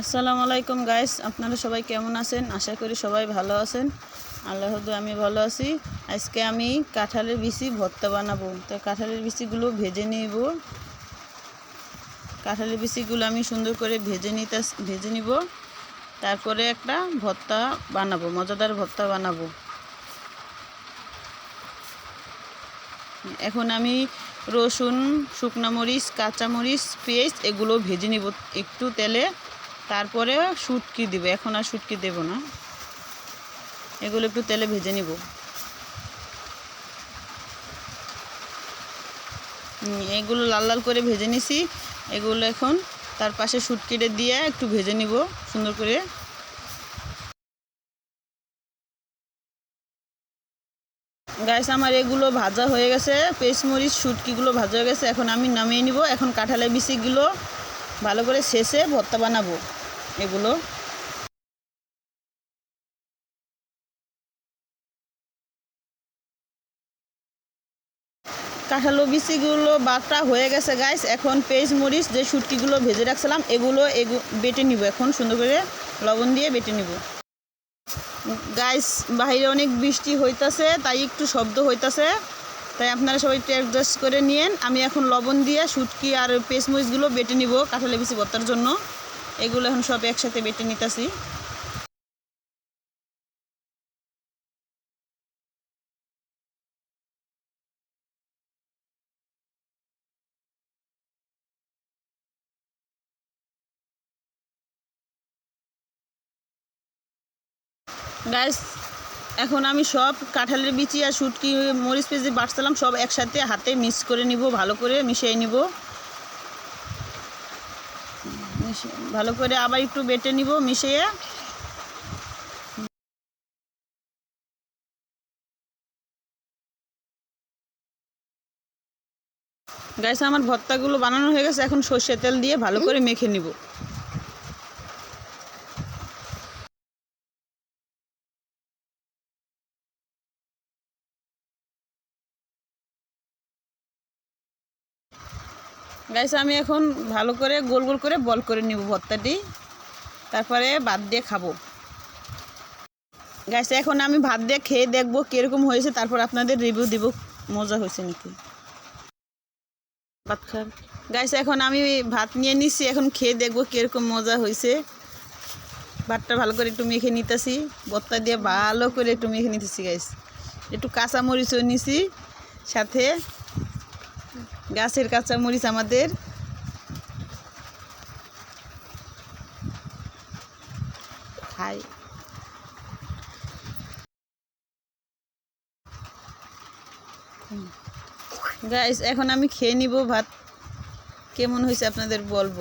আসসালামু আলাইকুম গাইস আপনারা সবাই কেমন আছেন? আশা করি সবাই ভালো আছেন। আল্লাহ আমি ভালো আছি। আজকে আমি কাঁঠালের বিচি ভর্তা বানাবো। তো কাঁঠালের বিচিগুলো ভেজে নিব। কাঁঠালের বিচিগুলো আমি সুন্দর করে ভেজে নিতে ভেজে নিব। তারপরে একটা ভর্তা বানাবো, মজাদার ভর্তা বানাবো। এখন আমি রসুন, শুকনো মরিচ কাঁচামরিচ পেঁয়াজ এগুলো ভেজে নিব। একটু তেলে তারপরে শুটকি দিব। এখন আর শুটকি দেব না। এগুলো একটু তেলে ভেজে নিব। এগুলো লাল লাল করে ভেজে নিছি। এগুলো এখন তার পাশে শুটকিটা দিয়ে একটু ভেজে নিব সুন্দর করে। গাইস আমার এগুলো ভাজা হয়ে গেছে। পেস্টমরিচ শুটকিগুলো ভাজা হয়ে গেছে। এখন আমি নামিয়ে নিব। এখন কাঁঠালের বিচিগুলো ভালো করে শেষে ভর্তা বানাবো। এগুলো। কাঁঠালো বিচিগুলো বাটা হয়ে গেছে গাইস এখন পেস্ট মরিচ যে শুটকিগুলো ভেজে রাখছিলাম, এগুলো এগু বেটে নিব এখন, সুন্দর করে লবণ দিয়ে বেটে নিব। গাইস বাইরে অনেক বৃষ্টি হইতাছে, তাই একটু শব্দ হইতাছে। তাই আপনারা সবাই একটু অ্যাডজাস্ট করে নিয়েন। আমি এখন লবণ দিয়ে শুটকি আর পেঁয়াজ, মরিচগুলো বেটে নিব কাঁঠালে বিচি ভর্তার জন্য। এগুলো এখন সব একসাথে বেটে নিতেছি। গাইস এখন আমি সব কাঁঠালের বিচি আর শুটকি, মরিচ পেঁচি বাটছিলাম, সব একসাথে হাতে মিক্স করে নিব, ভালো করে মিশিয়ে নিব। ভালো করে আবার একটু বেটে নিব, মিশিয়ে। গাইস, আমার ভর্তাগুলো বানানো হয়ে গেছে। এখন সর্ষে তেল দিয়ে ভালো করে মেখে নিব। গাইস আমি এখন ভালো করে গোল গোল করে বল করে নিব ভর্তাটি। তারপরে ভাত দিয়ে খাব। গাইস এখন আমি ভাত দিয়ে খেয়ে দেখব কীরকম হয়েছে, তারপর আপনাদের রিভিউ দিব, মজা হয়েছে নাকি? ভাত খান। গাইস এখন আমি ভাত নিয়ে নিচ্ছি এখন খেয়ে দেখব কীরকম মজা হয়েছে। ভাতটা ভালো করে একটু মেখে নিতেছি, ভর্তা দিয়ে ভালো করে একটু মেখে নিতেছি গাইস একটু কাঁচা মরিচও নিছি, সাথে গাছের কাঁচা মরিচ আমাদের। খাই। গাইস এখন আমি খেয়ে নিব ভাত। কেমন হয়েছে আপনাদের বলব?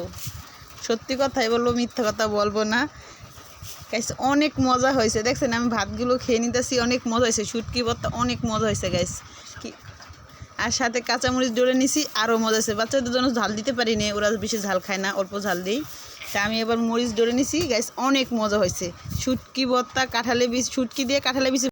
সত্যি কথাই বলব, মিথ্যা কথা বলব না। গাইস অনেক মজা হয়েছে। দেখছেন, আমি ভাতগুলো খেয়ে নিতেছি, অনেক মজা হয়েছে। শুটকি ভর্তা, অনেক মজা হয়েছে গাইস কি আর সাথে কাঁচামরিচ জোরে নিছি, আরও মজা আছে। বাচ্চাদের জন্য ঝাল দিতে পারি না ওরা বেশি ঝাল খায় না, অল্প ঝাল দিই। তা আমি এবার মরিচ ডরে নিছি গাইস অনেক মজা হয়েছে। শুটকি ভর্তা কাঁঠালে বীজ, শুটকি দিয়ে কাঁঠালে বীজ